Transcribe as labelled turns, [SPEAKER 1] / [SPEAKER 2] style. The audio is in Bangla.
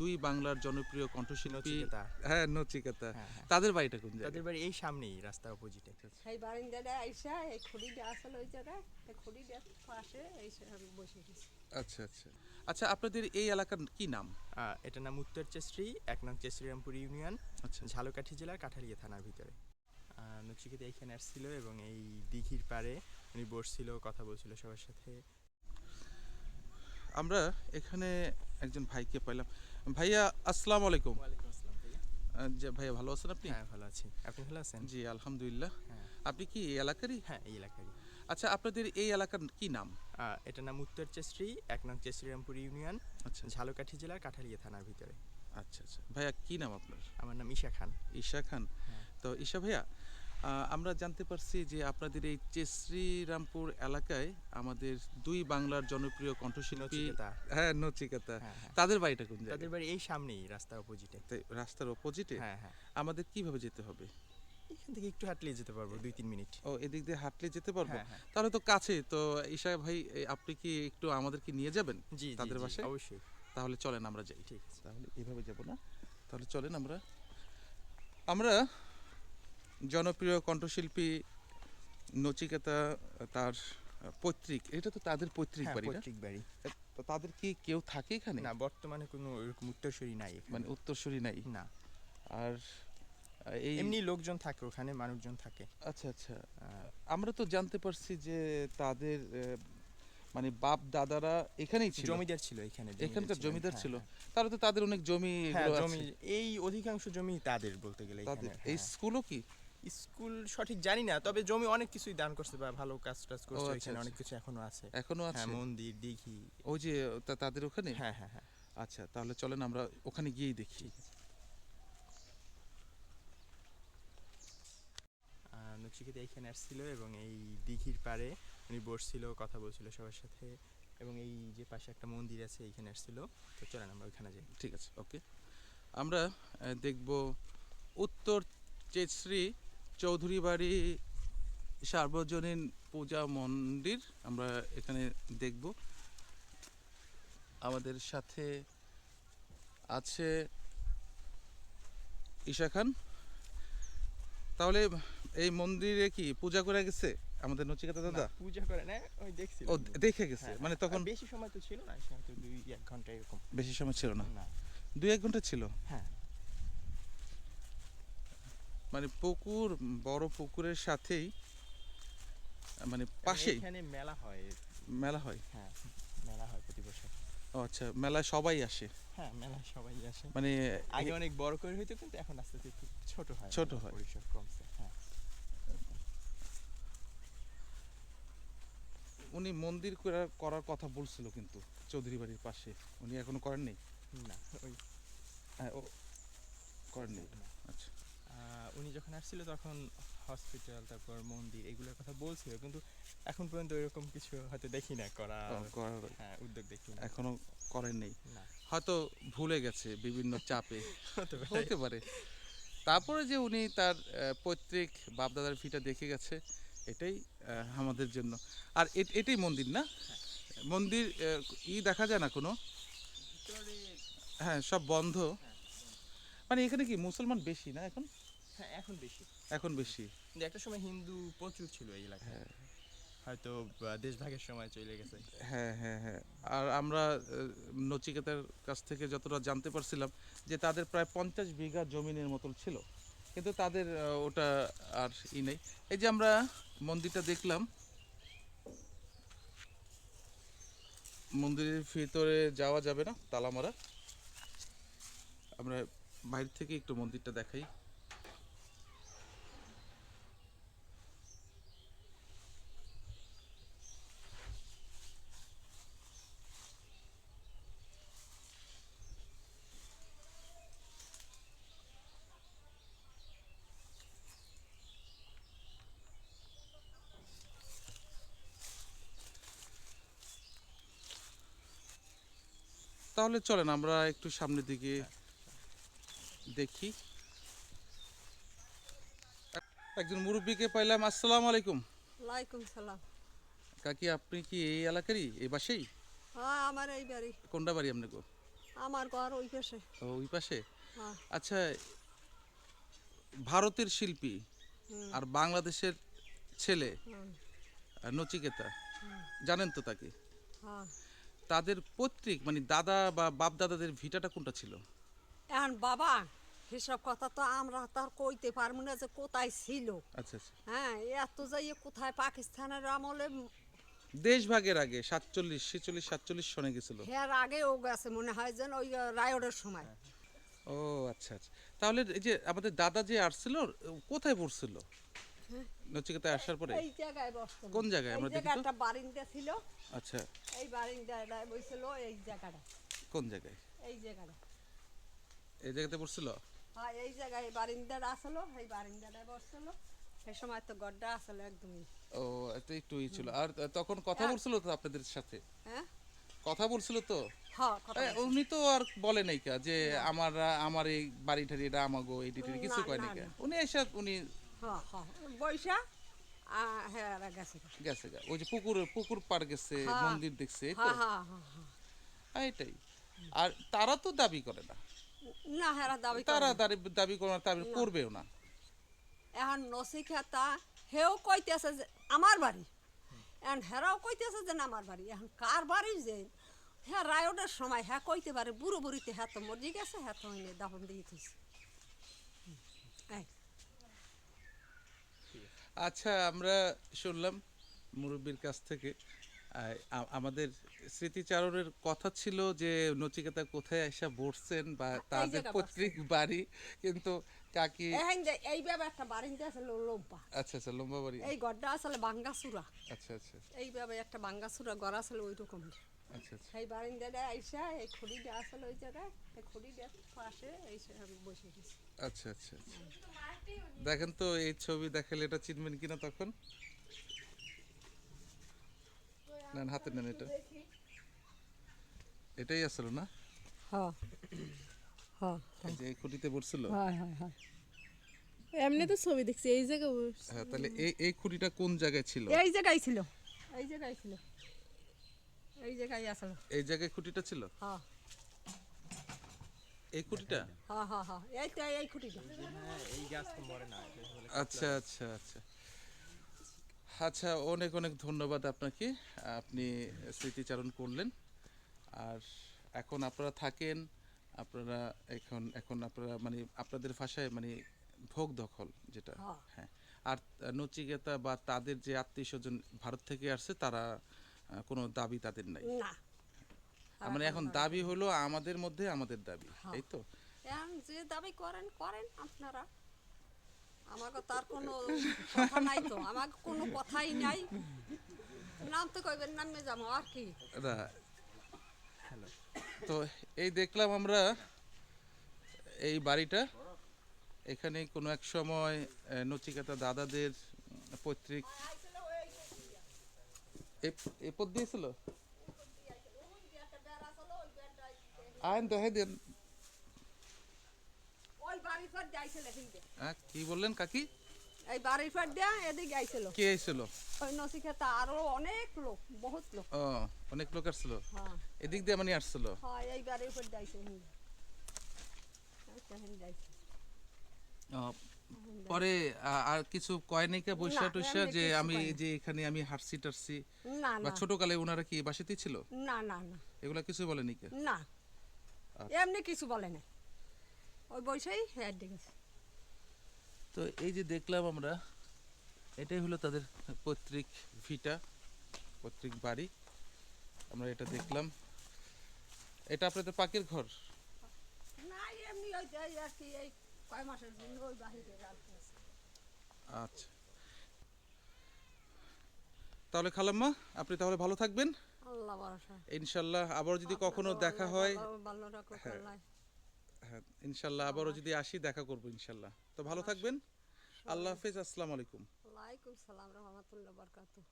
[SPEAKER 1] দুই বাংলার জনপ্রিয় কণ্ঠশিল্পী। হ্যাঁ নচিকেতা।
[SPEAKER 2] হ্যাঁ, হ্যাঁ।
[SPEAKER 1] তাদের বাড়িটা কোন জায়গায়?
[SPEAKER 2] তাদের বাড়ি এই সামনেই রাস্তা অপোজিটে।
[SPEAKER 3] সেই বারিন্দাটা আইসা এই খড়িটা আসলে ওই জায়গায় এই খড়িটার পাশে এই আমি বসে গেছি।
[SPEAKER 1] আচ্ছা আচ্ছা। আচ্ছা আপনাদের এই এলাকার কি নাম?
[SPEAKER 2] এটা নাম উত্তর চেশ্রী এক নং চেশ্রীরামপুর ইউনিয়ন
[SPEAKER 1] আচ্ছা।
[SPEAKER 2] ঝালকাঠি জেলার কাঠালিয়া থানার ভিতরে। নচিকেতা এইখানে আসছিল এবং এই দিঘির পাড়ে উনি বসছিল কথা বলছিল সবার সাথে।
[SPEAKER 1] আমরা এখানে একজন ভাইকে পাইলাম। ভাইয়া আসসালামু আলাইকুম। যে ভাইয়া ভালো আছেন আপনি?
[SPEAKER 2] হ্যাঁ ভালো আছি। আপনি ভালো আছেন?
[SPEAKER 1] জি আলহামদুলিল্লাহ।
[SPEAKER 2] হ্যাঁ।
[SPEAKER 1] আপনি কি এই এলাকারই?
[SPEAKER 2] হ্যাঁ এই এলাকারই।
[SPEAKER 1] আচ্ছা আপনাদের এই এলাকার কি নাম?
[SPEAKER 2] এটার নাম উত্তর চেশ্রী এক নাম চেশ্রীরামপুর ইউনিয়ন
[SPEAKER 1] আচ্ছা।
[SPEAKER 2] ঝালকাঠি জেলার কাঠালিয়া থানার ভিতরে।
[SPEAKER 1] আচ্ছা আচ্ছা। ভাইয়া কি নাম আপনার?
[SPEAKER 2] আমার নাম ঈশা খান।
[SPEAKER 1] ঈশা খান।
[SPEAKER 2] হ্যাঁ।
[SPEAKER 1] তো ঈশা ভাইয়া আমরা জানতে পারছি যে আপনাদের এই চেশ্রীরামপুর এলাকায় আমাদের দুই বাংলার জনপ্রিয় কণ্ঠশিল্পী হ্যাঁ নচিকেতা।
[SPEAKER 2] হ্যাঁ হ্যাঁ।
[SPEAKER 1] তাদের বাড়িটা কোন
[SPEAKER 2] তাদের বাড়ি এই সামনেই রাস্তা অপোজিটে
[SPEAKER 1] রাস্তার অপোজিটে
[SPEAKER 2] হ্যাঁ হ্যাঁ।
[SPEAKER 1] আমাদের কীভাবে যেতে হবে?
[SPEAKER 2] এখান থেকে একটু হাঁটলেই যেতে পারব দুই তিন মিনিট।
[SPEAKER 1] ও এদিক দিয়ে হাঁটলে যেতে পারব?
[SPEAKER 2] হ্যাঁ
[SPEAKER 1] তাহলে তো কাছে তো ঈশা ভাই আপনি কি একটু আমাদেরকে নিয়ে যাবেন
[SPEAKER 2] জি
[SPEAKER 1] তাদের বাসায়?
[SPEAKER 2] অবশ্যই।
[SPEAKER 1] তাহলে চলেন আমরা যাই।
[SPEAKER 2] ঠিক আছে।
[SPEAKER 1] তাহলে এভাবে যাব না। তাহলে চলেন আমরা। আমরা জনপ্রিয় কণ্ঠশিল্পী নচিকেতা তার পৈতৃক। এটা তো তাদের পৈতৃক
[SPEAKER 2] হ্যাঁ,
[SPEAKER 1] বাড়ি
[SPEAKER 2] পৈতৃক বাড়ি।
[SPEAKER 1] তো তাদের কি কেউ থাকে এখানে?
[SPEAKER 2] না বর্তমানে কোনো এরকম উত্তরসূরি নাই
[SPEAKER 1] মানে উত্তরসূরি নাই?
[SPEAKER 2] না।
[SPEAKER 1] আর এই
[SPEAKER 2] এমনি লোকজন থাকে ওখানে মানুষজন থাকে।
[SPEAKER 1] আচ্ছা আচ্ছা। আমরা তো জানতে পারছি যে তাদের মানে বাপ দাদারা এখানেই ছিল।
[SPEAKER 2] জমিদার ছিল এখানে
[SPEAKER 1] এখানকার জমিদার
[SPEAKER 2] হ্যাঁ,
[SPEAKER 1] ছিল।
[SPEAKER 2] হ্যাঁ।
[SPEAKER 1] তাহলে তো তাদের অনেক জমি
[SPEAKER 2] হ্যাঁ জমি এই অধিকাংশ জমি তাদের বলতে গেলে
[SPEAKER 1] তাদের এই
[SPEAKER 2] হ্যাঁ।
[SPEAKER 1] স্কুলও কি?
[SPEAKER 2] স্কুল সঠিক জানি না তবে জমি অনেক কিছুই দান করছে বা ভালো কাজ টাজ করছে
[SPEAKER 1] আচ্ছা,
[SPEAKER 2] এখানে
[SPEAKER 1] আচ্ছা।
[SPEAKER 2] অনেক কিছু এখনও আছে।
[SPEAKER 1] এখনও
[SPEAKER 2] হ্যাঁ
[SPEAKER 1] আছে?
[SPEAKER 2] মন্দির দিঘি।
[SPEAKER 1] ওই যে তাদের ওখানে?
[SPEAKER 2] হ্যাঁ হ্যাঁ হ্যাঁ।
[SPEAKER 1] আচ্ছা তাহলে চলেন আমরা ওখানে গিয়েই দেখি।
[SPEAKER 2] নচিকেতা এখানে আসছিল এবং এই দিঘির পাড়ে উনি বসছিল কথা বলছিল সবার সাথে এবং এই যে পাশে একটা মন্দির আছে এইখানে আসছিল। তো চলেন আমরা ওইখানে যাই।
[SPEAKER 1] ঠিক আছে ওকে। আমরা দেখব উত্তর চেশ্রী চৌধুরী বাড়ি সার্বজনীন পূজা মন্দির আমরা এখানে দেখব। আমাদের সাথে আছে ঈশা খান। তাহলে এই মন্দিরে কি পূজা করে গেছে? আমাদের নচিকাতা দাদা?
[SPEAKER 2] পূজা করে না ওই দেখছিল
[SPEAKER 1] ও দেখে গেছে। মানে তখন
[SPEAKER 2] বেশি সময় তো ছিল না দুই এক ঘণ্টা এরকম।
[SPEAKER 1] বেশি সময় ছিল না?
[SPEAKER 2] না।
[SPEAKER 1] দুই এক ঘণ্টা ছিল?
[SPEAKER 2] হ্যাঁ।
[SPEAKER 1] মানে পুকুর বড় পুকুরের সাথেই মানে পাশেই
[SPEAKER 2] এখানে মেলা হয়।
[SPEAKER 1] মেলা হয়?
[SPEAKER 2] হ্যাঁ মেলা হয় প্রতি বছর।
[SPEAKER 1] ও আচ্ছা মেলায় সবাই আসে?
[SPEAKER 2] হ্যাঁ মেলায় সবাই আসে।
[SPEAKER 1] মানে
[SPEAKER 2] আগে অনেক বড় করে হইতো কিন্তু এখন আস্তে আস্তে একটু ছোট হয়
[SPEAKER 1] ছোট হয়।
[SPEAKER 2] পরিসর কমছে হ্যাঁ।
[SPEAKER 1] উনি মন্দির করা- করার কথা বলছিল কিন্তু চৌধুরী বাড়ির পাশে। উনি এখনও করেননি?
[SPEAKER 2] না ওই
[SPEAKER 1] হ্যাঁ ও করেননি। আচ্ছা।
[SPEAKER 2] উনি যখন আসছিল তখন হসপিটাল তারপর মন্দির এগুলোর কথা বলছিল কিন্তু এখন পর্যন্ত এরকম কিছু হয়তো দেখি না করা হ্যাঁ উদ্যোগ দেখি না।
[SPEAKER 1] এখনও করেননি
[SPEAKER 2] না।
[SPEAKER 1] হয়তো ভুলে গেছে বিভিন্ন চাপে।
[SPEAKER 2] হতে পারে।
[SPEAKER 1] তারপরে যে উনি তার পৈতৃক বাপদাদার ভিটা দেখে গেছে এটাই আমাদের জন্য। আর এটাই মন্দির না? মন্দির ই দেখা যায় না কোনো? হ্যাঁ সব বন্ধ। মানে এখানে কি মুসলমান বেশি না এখন?
[SPEAKER 2] হ্যাঁ এখন বেশি।
[SPEAKER 1] এখন বেশি।
[SPEAKER 2] কিন্তু একটা সময় হিন্দু প্রচুর ছিল এই এলাকায়।
[SPEAKER 1] হ্যাঁ।
[SPEAKER 2] হয়তো দেশভাগের সময় চলে গেছে।
[SPEAKER 1] হ্যাঁ হ্যাঁ হ্যাঁ। আর আমরা নচিকেতার কাছ থেকে যতটা জানতে পারছিলাম যে তাদের প্রায় পঞ্চাশ বিঘা জমিনের মতন ছিল। কিন্তু তাদের ওটা আর ই নেই। এই যে আমরা মন্দিরটা দেখলাম মন্দিরের ভিতরে যাওয়া যাবে না তালা মারা। আমরা বাইরে থেকে একটু মন্দিরটা দেখাই। তাহলে চলেন আমরা একটু সামনের দিকে দেখি। একজন মুরব্বীকে পাইলাম আসসালামু আলাইকুম।
[SPEAKER 3] ওয়ালাইকুম সালাম।
[SPEAKER 1] কাকি আপনি কি এই এলাকারই? এই বাসেই
[SPEAKER 3] হ্যাঁ আমার এই বাড়ি।
[SPEAKER 1] কোনটা বাড়ি আপনাকে
[SPEAKER 3] আমার ঘর ওই পাশে।
[SPEAKER 1] ও, ওই পাশে?
[SPEAKER 3] হ্যাঁ।
[SPEAKER 1] আচ্ছা ভারতের শিল্পী আর বাংলাদেশের ছেলে নচিকেতা জানেন তো তাকে?
[SPEAKER 3] হ্যাঁ।
[SPEAKER 1] তাদের পৈতৃক মানে দাদা বা বাপ দাদাদের ভিটাটা কোনটা ছিল?
[SPEAKER 3] এখন বাবা সেসব কথা তো আমরা তার কইতে পারব না যে কোথায় ছিল।
[SPEAKER 1] আচ্ছা আচ্ছা।
[SPEAKER 3] হ্যাঁ এত যাইয়ে কোথায় পাকিস্তানের আমলে
[SPEAKER 1] দেশভাগের আগে সাতচল্লিশ ছেচল্লিশ সাতচল্লিশ সনে গেছিল।
[SPEAKER 3] হের আগেও গেছে মনে হয় যেন ওই রায়ডের সময়।
[SPEAKER 1] ও আচ্ছা আচ্ছা। তাহলে এই যে আমাদের দাদা যে আসছিল কোথায় পড়ছিল? নচিকেতায় আসার পরে?
[SPEAKER 3] এই জায়গায় বসতো।
[SPEAKER 1] কোন জায়গায়? আমরা দেখি তো।
[SPEAKER 3] জায়গাটা বারিন্দা ছিল।
[SPEAKER 1] আচ্ছা।
[SPEAKER 3] এই বারিন্দাটা বইছিল এই জায়গাটা।
[SPEAKER 1] কোন জায়গায়?
[SPEAKER 3] এই জায়গাটা।
[SPEAKER 1] এই জায়গাতে পড়ছিল
[SPEAKER 3] হ্যাঁ এই জায়গায় বারিন্দাটা আসলো এই বারিন্দাটা বসছিল সেই সময় তো গড্ডা আসলো একদমই।
[SPEAKER 1] ও এটা একটু ই ছিল। আর তখন কথা
[SPEAKER 3] হ্যাঁ।
[SPEAKER 1] বলছিল তো আপনাদের সাথে?
[SPEAKER 3] হ্যাঁ?
[SPEAKER 1] কথা বলছিল তো?
[SPEAKER 3] হ্যাঁ
[SPEAKER 1] উনি তো আর বলে নাই যে আমার আমার এই বাড়ি ঠাড়ি এটা আমাগো এই কিছু কয় নাই উনি এসে উনি
[SPEAKER 3] বৈশা আহ, হ্যাঁ গেছে।
[SPEAKER 1] গেছে গা। ওই যে পুকুর পুকুর পার গেছে
[SPEAKER 3] হ্যাঁ।
[SPEAKER 1] মন্দির দেখছে এই তো।
[SPEAKER 3] হ্যাঁ হ্যাঁ হ্যাঁ হ্যাঁ।
[SPEAKER 1] হ্যাঁ, এটাই। আর তারা তো দাবি করে না।
[SPEAKER 3] না হ্যাঁ দাবি
[SPEAKER 1] তারা। দাবি দাবি করে না দাবি করবেও না।
[SPEAKER 3] এখন নসিখাতা হেও কইতেছে যে আমার বাড়ি। এখন হেরাও কইতেছে যে আমার বাড়ি। এখন কার বাড়ি যে? হ্যাঁ রায়টের সময় হ্যাঁ কইতে পারে বুড়ো বুড়িতে হ্যাঁ তো মরি গেছে হ্যাঁ তো দাফন দিয়ে থইছে হুম, এই,
[SPEAKER 1] আচ্ছা আমরা শুনলাম মুরব্বীর কাছ থেকে আমাদের স্মৃতিচারণের কথা ছিল যে নচিকেতা কোথায় এসে বসছেন বা তাদের পৈতৃক বাড়ি কিন্তু কাকি
[SPEAKER 3] এখন যে এইভাবে একটা বাড়িতে আসলে লম্বা।
[SPEAKER 1] আচ্ছা আচ্ছা লম্বা বাড়ি।
[SPEAKER 3] এই গড্ডা আসলে বাঙ্গাসুরা।
[SPEAKER 1] আচ্ছা আচ্ছা।
[SPEAKER 3] এইভাবে একটা বাঙ্গাসুরা ঘর আসলে ওই রকমের সেই বারিন্দাটা আইসা এই খুঁড়িটা আসলে ওই জায়গায় এই খুঁড়িটার পাশে আমি বসে গেছি।
[SPEAKER 1] আচ্ছা আচ্ছা আচ্ছা। দেখেন তো এই ছবি দেখালে এটা চিনবেন কিনা তখন? নেন হাতে নেন এটা। এটাই আসলো না?
[SPEAKER 3] হ্যাঁ হ্যাঁ
[SPEAKER 1] এই যে খুঁটিতে পড়ছিল
[SPEAKER 3] হ্যাঁ হ্যাঁ হ্যাঁ।
[SPEAKER 4] এমনি তো ছবি দেখছি এই জায়গায়
[SPEAKER 1] হ্যাঁ তাহলে এই এই খুঁটিটা কোন জায়গায় ছিল?
[SPEAKER 3] এই জায়গায় ছিল। এই জায়গায় ছিল। এই জায়গায় আসলো।
[SPEAKER 1] এই জায়গায় খুঁটিটা ছিল?
[SPEAKER 3] হ্যাঁ।
[SPEAKER 1] এই খুঁটিটা?
[SPEAKER 3] হ্যাঁ হ্যাঁ হ্যাঁ। এই খুঁটিটা।
[SPEAKER 2] এই গাছ তো মরে না
[SPEAKER 1] আচ্ছা আচ্ছা আচ্ছা। আচ্ছা অনেক অনেক ধন্যবাদ আপনাকে। আপনি স্মৃতিচারণ করলেন। আর এখন আপনারা থাকেন আপনারা এখন এখন আপনারা মানে আপনাদের ভাষায় মানে ভোগ দখল যেটা।
[SPEAKER 3] হ্যাঁ।
[SPEAKER 1] হ্যাঁ। আর নচিকেতা বা তাদের যে আত্মীয় স্বজন ভারত থেকে আসছে তারা কোনো দাবি তাদের নাই।
[SPEAKER 3] না।
[SPEAKER 1] মানে এখন দাবি হলো আমাদের মধ্যে আমাদের দাবি এই তো?
[SPEAKER 3] এখন যে দাবি করেন করেন আপনারা। আমাকে তার কোনো কথা নাই তো আমাকে কোনো কথাই নাই। নাম তো কইবেন নামে যাব আর কি?
[SPEAKER 1] তো এই দেখলাম আমরা এই বাড়িটা। এখানে কোনো এক সময় নচিকেতা দাদাদের পৈতৃক এ- এ দিয়েছিল? আইন দেন
[SPEAKER 3] হিন্দে
[SPEAKER 1] হ্যাঁ, কি বললেন কাকি?
[SPEAKER 3] এই বাড়ির পর দিয়া এদিকে আইছিল
[SPEAKER 1] কে আইছিল?
[SPEAKER 3] ওই নসিখাতা আরও অনেক লোক বহুত লোক।
[SPEAKER 1] ও অনেক লোক আসছিল?
[SPEAKER 3] হ্যাঁ।
[SPEAKER 1] এদিক দিয়ে মানে আসছিল?
[SPEAKER 3] হ্যাঁ এই বাড়ির যাইছে হিন্দে যাইছে।
[SPEAKER 1] ও, পরে আর কিছু কয় নাই কা বৈশা টৈশা যে আমি যে এখানে আমি হারসি টারসি
[SPEAKER 3] না
[SPEAKER 1] বা
[SPEAKER 3] না।
[SPEAKER 1] ছোটকালে ওনারা কি বাসাতেই ছিল?
[SPEAKER 3] না না না।
[SPEAKER 1] এগুলা কিছু বলেনি কে?
[SPEAKER 3] না।
[SPEAKER 1] আচ্ছা।
[SPEAKER 3] এমনি কিছু বলে না ওই বৈশাই হেয়ার দিকেছে
[SPEAKER 1] তো এই যে দেখলাম আমরা এটাই হলো তাদের পৈতৃক ভিটা পৈতৃক বাড়ি। আমরা এটা দেখলাম। এটা আপনাদের পাকের ঘর?
[SPEAKER 3] না এমনি ওই যে আর কি এই কয় মাসের জন্য ওই বাহিরে রাখতেছে
[SPEAKER 1] আচ্ছা। তাহলে খালাম্মা আপনি তাহলে ভালো থাকবেন।
[SPEAKER 3] আল্লাহ ভরসা।
[SPEAKER 1] ইনশাল্লাহ আবার যদি কখনো দেখা হয় হ্যাঁ। হ্যাঁ ইনশাল্লাহ আবারও যদি আসি দেখা করব ইনশাল্লাহ। তো ভালো থাকবেন। আল্লাহ হাফিজ আসসালামু আলাইকুম।
[SPEAKER 3] ওয়ালাইকুম সালাম রহমতুল্লাহ বরকাতুহ।